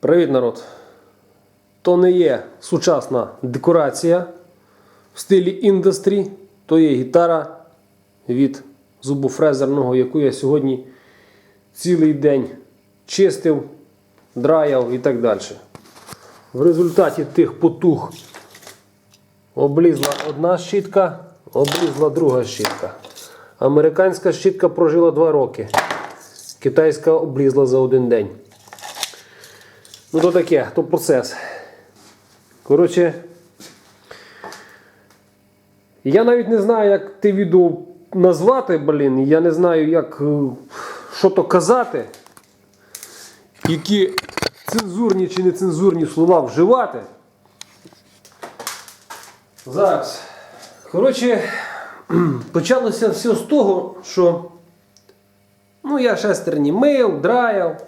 Привіт, народ! То не є сучасна декорація в стилі індустрі, то є гітара від зубофрезерного, яку я сьогодні цілий день чистив, драяв і так далі. В результаті тих потуг облізла одна щітка, облізла друга щітка. Американська щітка прожила 2 роки. Китайська облізла за один день. Ну, то таке, то процес. Коротше, я навіть не знаю, як те відео назвати, блін. Я не знаю, як е, що то казати, які цензурні чи нецензурні слова вживати. Зараз. Коротше, почалося все з того, що ну, я шестерні мив, драяв.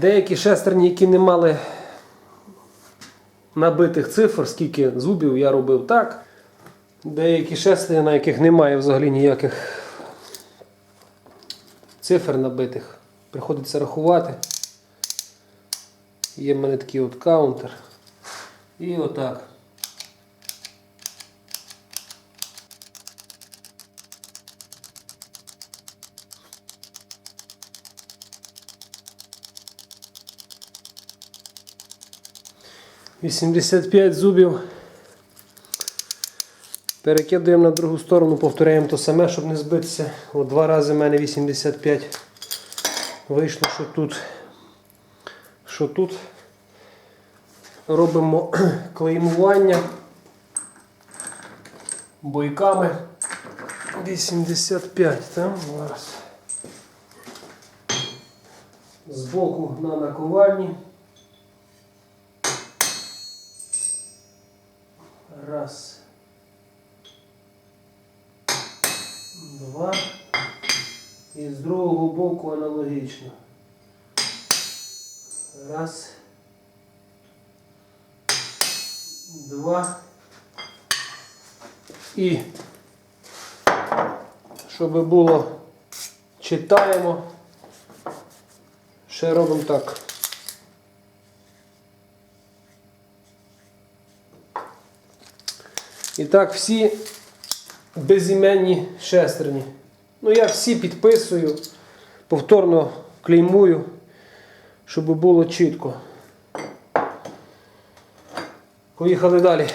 Деякі шестерні, які не мали набитих цифр, скільки зубів я робив так. Деякі шестерні, на яких немає взагалі ніяких цифр набитих, приходиться рахувати. Є в мене такий от каунтер. І отак. Вісімдесят п'ять зубів. Перекидуємо на другу сторону, повторяємо те саме, щоб не збитися. От два рази в мене 85 вийшло, що тут. Що тут робимо клеймування бойками 85 там зараз. Збоку на наковальні. Раз. Два. І з другого боку аналогічно. Раз. Два. І щоб було читаємо. Ще робимо так. Так, всі безіменні шестерні. Ну, я всі підписую, повторно клеймую, щоб було чітко. Поїхали далі.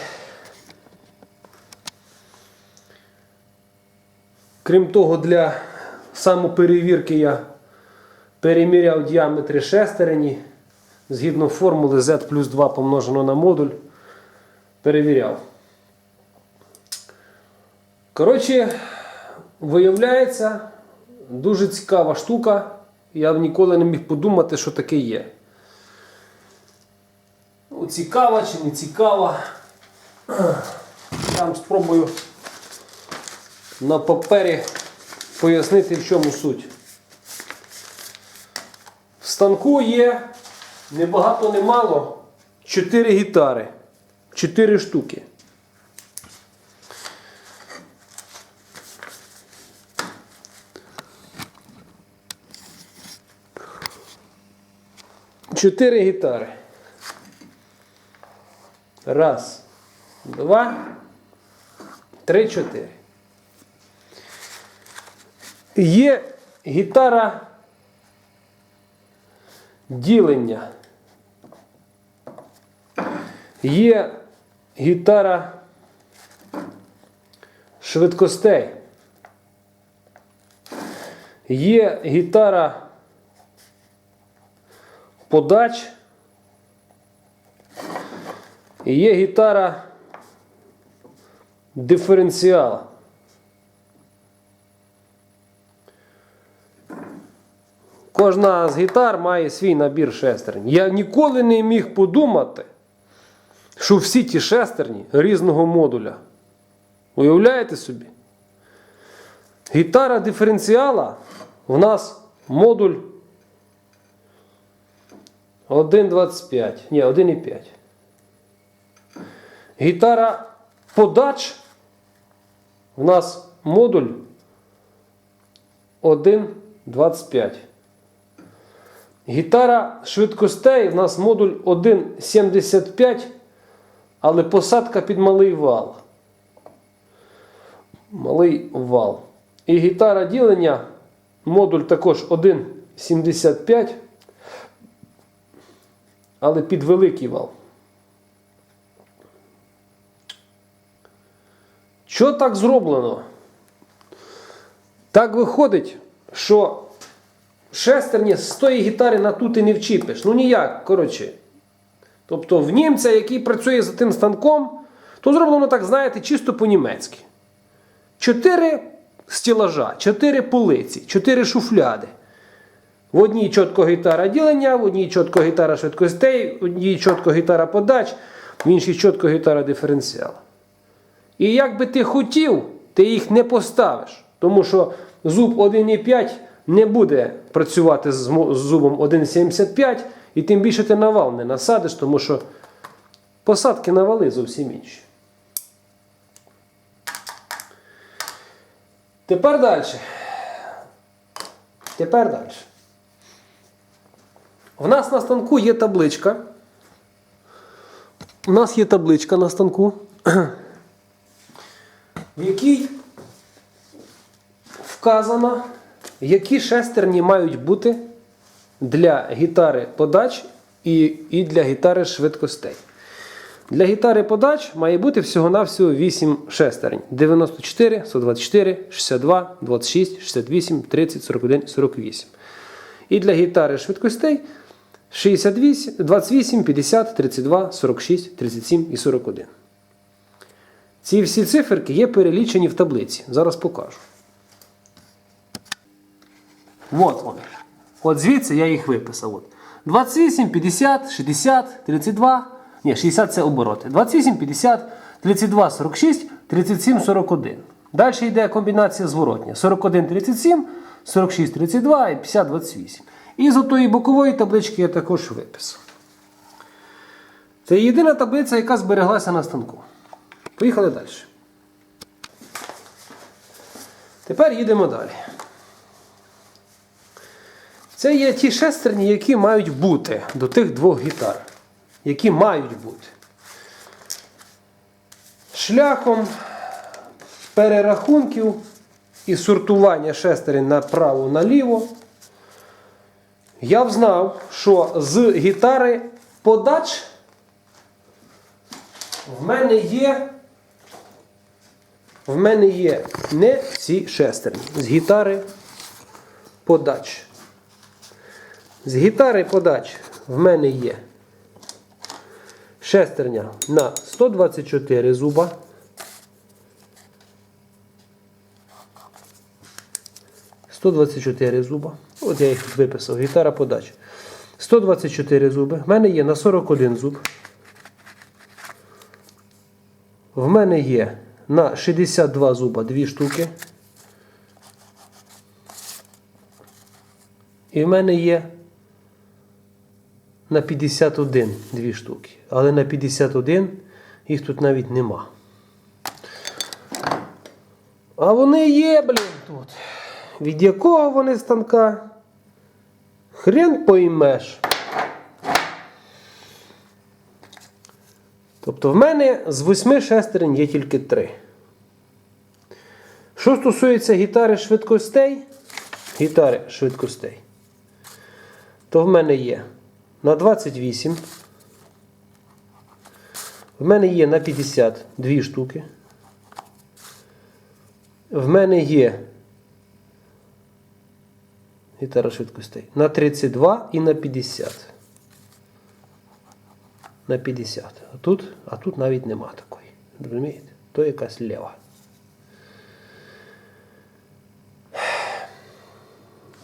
Крім того, для самоперевірки я переміряв діаметри шестерені згідно формули Z плюс 2 помножено на модуль. Перевіряв. Коротше, виявляється, дуже цікава штука. Я б ніколи не міг подумати, що таке є. Ну, цікава чи не цікава. Я вам спробую на папері пояснити, в чому суть. В станку є не багато, не мало 4 гітари. 4 штуки. Чотири гітари. Раз, два, три, чотири. Є гітара ділення. Є гітара швидкостей. Є гітара подач. І є гітара диференціал. Кожна з гітар має свій набір шестерень. Я ніколи не міг подумати, що всі ті шестерні різного модуля. Уявляєте собі? Гітара диференціала в нас модуль 1,25. Ні, 1,5. Гітара подач в нас модуль 1,25. Гітара швидкостей в нас модуль 1,75, але посадка під малий вал. Малий вал. І гітара ділення модуль також 1,75, але під великий вал. Що так зроблено? Так виходить, що шестерні з тої гітари на ту ти не вчіпиш. Ну ніяк, коротше. Тобто в німця, який працює за тим станком, то зроблено так, знаєте, чисто по-німецьки. Чотири стілажа, чотири полиці, чотири шуфляди. В одній чітко гітара ділення, в одній чітко гітара швидкостей, в одній чітко гітара подач, в іншій чітко гітара диференціал. І як би ти хотів, ти їх не поставиш. Тому що зуб 1,5 не буде працювати з зубом 1,75, і тим більше ти на вал не насадиш, тому що посадки на вали зовсім інші. Тепер далі. Тепер далі. У нас на станку є табличка. У нас є табличка на станку, в якій вказано, які шестерні мають бути для гітари подач і, і для гітари швидкостей. Для гітари подач має бути всього-навсього 8 шестерень: 94, 124, 62, 26, 68, 30, 41, 48. І для гітари швидкостей 68, 28, 50, 32, 46, 37 і 41. Ці всі циферки є перелічені в таблиці. Зараз покажу. От вони. От звідси я їх виписав. От. 28, 50, 60, 32. Ні, 60 це обороти. 28, 50, 32, 46, 37, 41. Далі йде комбінація зворотня. 41, 37, 46, 32 і 50, 28. І з отої бокової таблички я також виписав. Це єдина таблиця, яка збереглася на станку. Поїхали далі. Тепер їдемо далі. Це є ті шестерні, які мають бути до тих двох гітар. Які мають бути. Шляхом перерахунків і сортування шестерень направо-наліво. Я взнав, що з гітари подач в мене є. В мене є не ці шестерні. З гітари подач. З гітари подач в мене є шестерня на 124 зуба. «124 зуба. От я їх виписав. Гітара подач. 124 зуби. В мене є на 41 зуб. В мене є на 62 зуба 2 штуки. І в мене є на 51 дві штуки. Але на 51 їх тут навіть нема. А вони є, блін, тут. Від якого вони станка? Хрен поймеш. Тобто в мене з восьми шестерень є тільки три. Що стосується гітари швидкостей, гітари швидкостей, то в мене є на 28. В мене є на 52 штуки. В мене є гітара швидкостей на 32 і на 50. На 50. А тут, а тут навіть нема такої. Розумієте? То якась лева.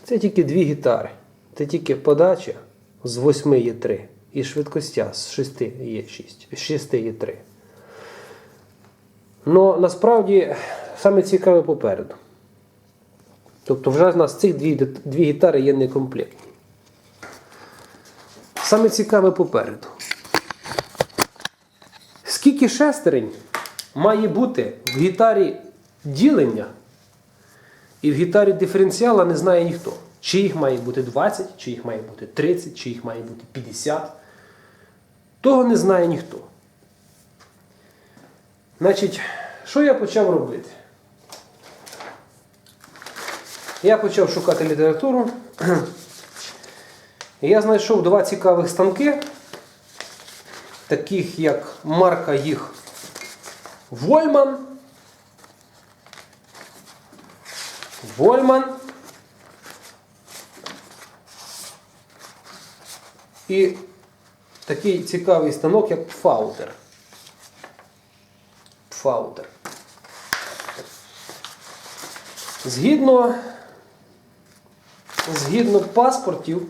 Це тільки дві гітари. Це тільки подача з восьми є три. І швидкостя з шести є шість. З шести є три. Ну насправді саме цікаве попереду. Тобто вже в нас цих дві, дві гітари є некомплектні. Саме цікаве попереду. Скільки шестерень має бути в гітарі ділення і в гітарі диференціала не знає ніхто. Чи їх має бути 20, чи їх має бути 30, чи їх має бути 50. Того не знає ніхто. Значить, що я почав робити? Я почав шукати літературу. Я знайшов два цікавих станки, таких як марка їх Вольман. Вольман. І такий цікавий станок, як Пфаутер. Пфаутер. Згідно, згідно паспортів,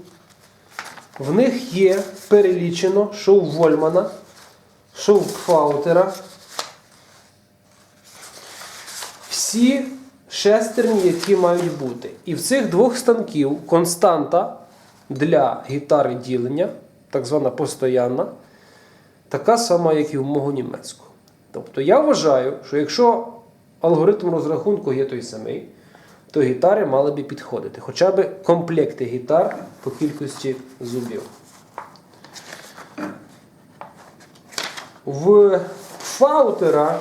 в них є перелічено, що у Вольмана, що у Пфаутера. Всі шестерні, які мають бути. І в цих двох станків константа для гітари ділення, так звана постоянна, така сама, як і в мого німецького. Тобто я вважаю, що якщо алгоритм розрахунку є той самий, то гітари мали би підходити. Хоча б комплекти гітар по кількості зубів. В фаутера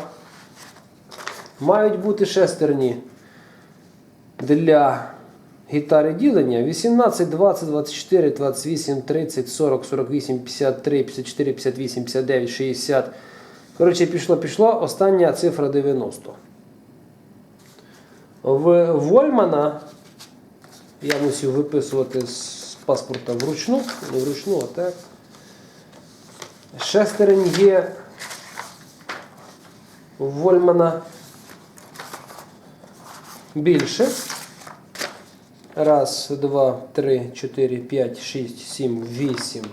мають бути шестерні для гітари ділення 18, 20, 24, 28, 30, 40, 48, 53, 54, 58, 59, 60. Коротше, пішло, пішло. Остання цифра 90. В Вольмана я мусив виписувати з паспорта вручну, не вручну, а так. Шестерень є у Вольмана більше. Раз, два, три, чотири, п'ять, шість, сім, вісім,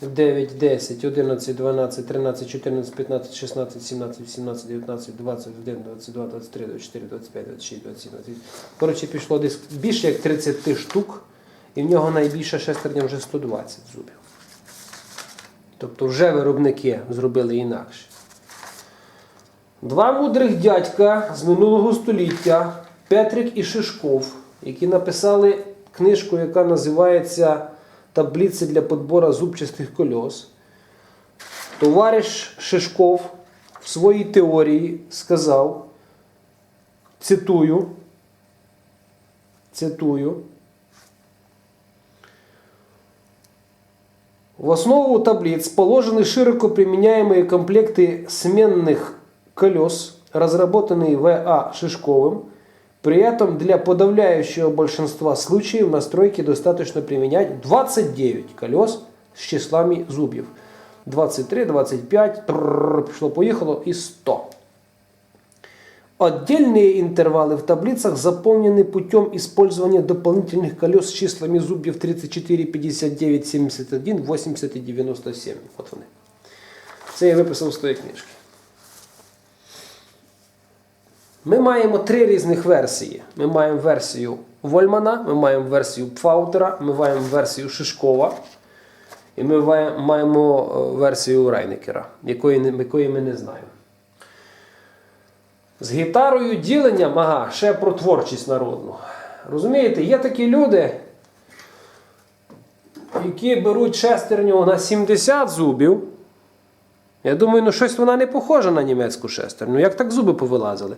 дев'ять, десять, одинадцять, дванадцять, тринадцять, чотирнадцять, п'ятнадцять, шістнадцять, сімнадцять, вісімнадцять, дев'ятнадцять, двадцять один, двадцять два, двадцять три, двадцять чотири, двадцять п'ять, двадцять шість, двадцять сім, двадцять вісім. Коротше, пішло десь більше як 30 штук, і в нього найбільша шестерня вже 120 зубів. Тобто вже виробники зробили інакше. Два мудрих дядька з минулого століття Петрик і Шишков, які написали книжку, яка називається Таблиці для підбору зубчастих кольос. Товариш Шишков в своїй теорії сказав, цитую, цитую, В основу таблиц положены широко применяемые комплекты сменных колес, разработанные В.А. Шишковым. При этом для подавляющего большинства случаев на стройке достаточно применять 29 колес с числами зубьев. 23, 25, пошло-поехало и 100. Отдельные интервалы в таблицах заполнены путем использования дополнительных колес с числами зубьев 34, 59, 71, 80 и 97. От вони. Це я виписав з тої книжки. Ми маємо три різних версії. Ми маємо версію Вольмана, ми маємо версію Пфаутера, ми маємо версію Шишкова. І ми маємо е, версію Райнекера, якої, якої ми не знаємо. З гітарою діленням, ага, ще про творчість народну. Розумієте, є такі люди, які беруть шестерню на 70 зубів. Я думаю, ну щось вона не похожа на німецьку шестерню. Як так зуби повилазили?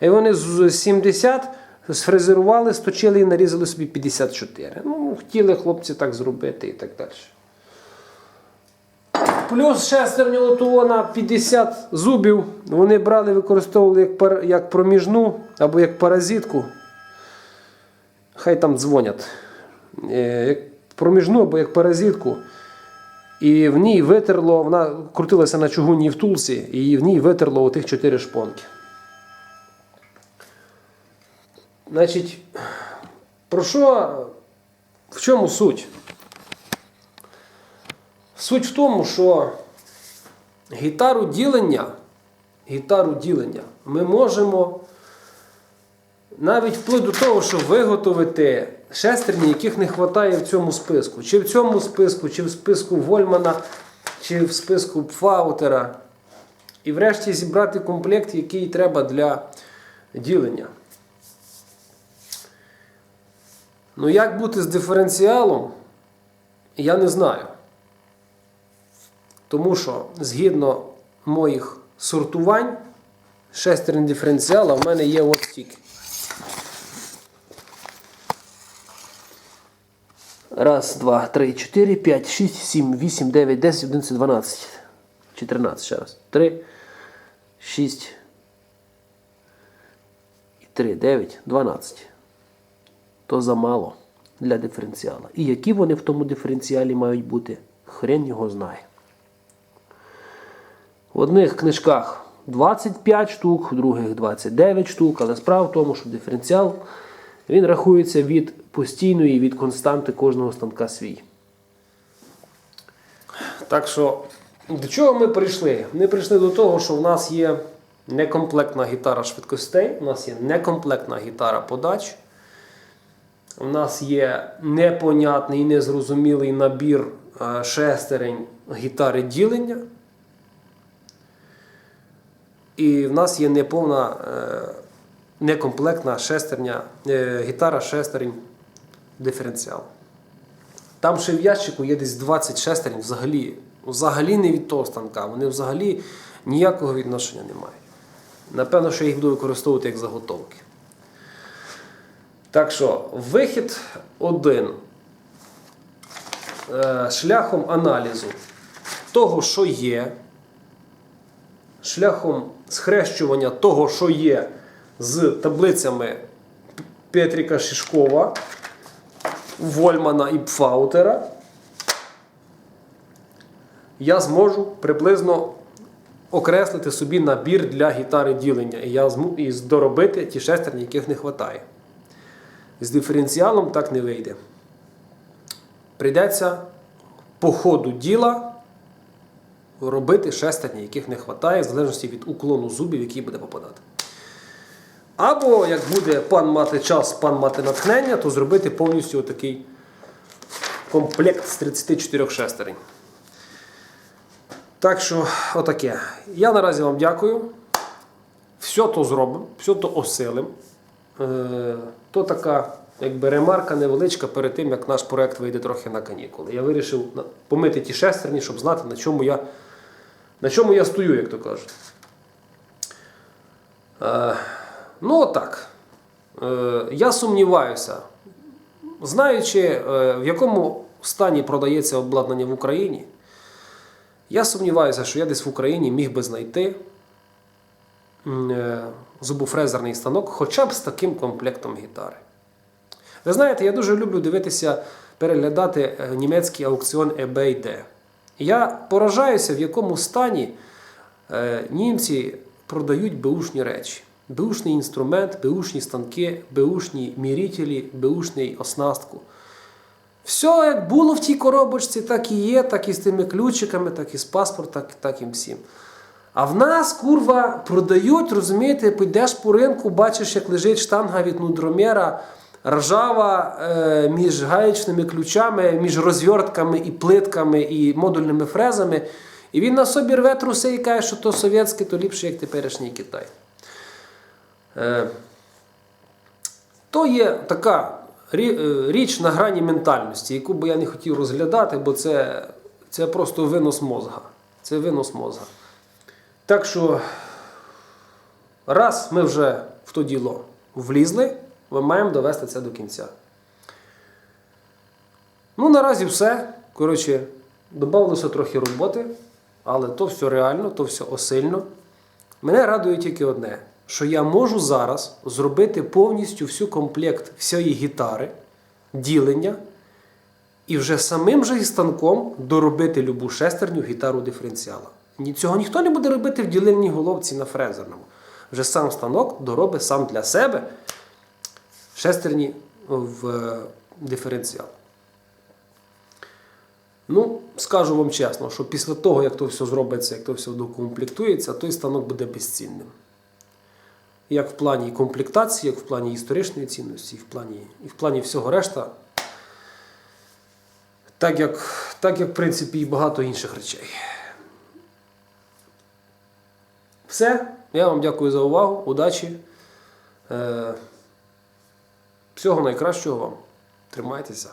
І вони з 70 сфрезерували, сточили і нарізали собі 54. Ну, хотіли хлопці так зробити і так далі. Плюс шестерню оту на 50 зубів вони брали, використовували як, пар- як проміжну або як паразитку. Хай там дзвонять. Е, Як проміжну або як паразитку. І в ній витерло, вона крутилася на чугунній втулці, і в ній витерло отих чотири шпонки. Значить, про що, в чому суть? Суть в тому, що гітару ділення, гітару ділення ми можемо навіть вплоть до того, щоб виготовити шестерні, яких не вистачає в цьому списку. Чи в цьому списку, чи в списку Вольмана, чи в списку Пфаутера. І врешті зібрати комплект, який треба для ділення. Ну, як бути з диференціалом, я не знаю. Тому що згідно моїх сортувань, шестерень диференціала в мене є от стільки. Раз, два, три, чотири, п'ять, шість, сім, вісім, дев'ять, десять, одинадцять, дванадцять. Чотирнадцять ще раз. Три, шість. І три, дев'ять, дванадцять. То замало для диференціала. І які вони в тому диференціалі мають бути, хрен його знає. В одних книжках 25 штук, в других 29 штук, але справа в тому, що диференціал він рахується від постійної, від константи кожного станка свій. Так що, до чого ми прийшли? Ми прийшли до того, що в нас є некомплектна гітара швидкостей, у нас є некомплектна гітара подач. У нас є непонятний і незрозумілий набір е, шестерень гітари ділення. І в нас є неповна е, некомплектна шестерня, е, гітара шестерень диференціал. Там ще в ящику є десь 20 шестерень взагалі, взагалі не від того станка. Вони взагалі ніякого відношення не мають. Напевно, що я їх буду використовувати як заготовки. Так що, вихід один. Е, Шляхом аналізу того, що є, шляхом схрещування того, що є з таблицями Петріка Шишкова, Вольмана і Пфаутера, я зможу приблизно окреслити собі набір для гітари ділення. І я зму і доробити ті шестерні, яких не вистачає. З диференціалом так не вийде. Прийдеться по ходу діла робити шестерні, яких не вистачає, в залежності від уклону зубів, який буде попадати. Або, як буде пан мати час, пан мати натхнення, то зробити повністю отакий комплект з 34 шестерень. Так що, отаке. Я наразі вам дякую. Все то зробимо, все то осилимо. Е, то така якби ремарка невеличка перед тим, як наш проект вийде трохи на канікули. Я вирішив помити ті шестерні, щоб знати, на чому я, на чому я стою, як то кажуть. Е, ну, отак. Е, я сумніваюся, знаючи, в якому стані продається обладнання в Україні, я сумніваюся, що я десь в Україні міг би знайти зубофрезерний станок хоча б з таким комплектом гітари. Ви знаєте, я дуже люблю дивитися, переглядати е, німецький аукціон eBay. Я поражаюся, в якому стані е, німці продають беушні речі. Беушний інструмент, беушні станки, беушні мірителі, беушний оснастку. Все як було в тій коробочці, так і є, так і з тими ключиками, так і з паспортом, так, так і всім. А в нас, курва, продають, розумієте, підеш по ринку, бачиш, як лежить штанга від нудромера, ржава е, між гаєчними ключами, між розвіртками і плитками і модульними фрезами. І він на собі рве труси і каже, що то совєтське, то ліпше, як теперішній Китай. Е, то є така е, річ на грані ментальності, яку би я не хотів розглядати, бо це, це просто винос мозга. Це винос мозга. Так що, раз ми вже в то діло влізли, ми маємо довести це до кінця. Ну, наразі все. Коротше, додалося трохи роботи, але то все реально, то все осильно. Мене радує тільки одне, що я можу зараз зробити повністю всю комплект всієї гітари, ділення, і вже самим же і станком доробити любу шестерню гітару диференціала. Цього ніхто не буде робити в ділильній головці на фрезерному. Вже сам станок доробить сам для себе шестерні в е, диференціал. Ну, скажу вам чесно, що після того, як то все зробиться, як то все докомплектується, той станок буде безцінним. Як в плані комплектації, як в плані історичної цінності, і в плані, і в плані всього решта. Так як, так як, в принципі, і багато інших речей. Все. Я вам дякую за увагу. Удачі. Е, всього найкращого вам. Тримайтеся.